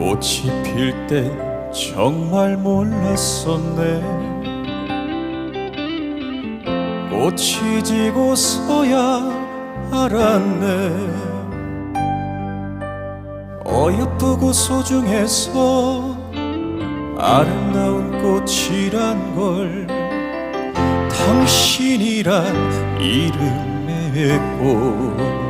꽃이 필 때 정말 몰랐었네. 꽃이 지고서야 알았네. 어여쁘고 소중해서 아름다운 꽃이란 걸 당신이란 이름의 꽃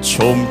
좀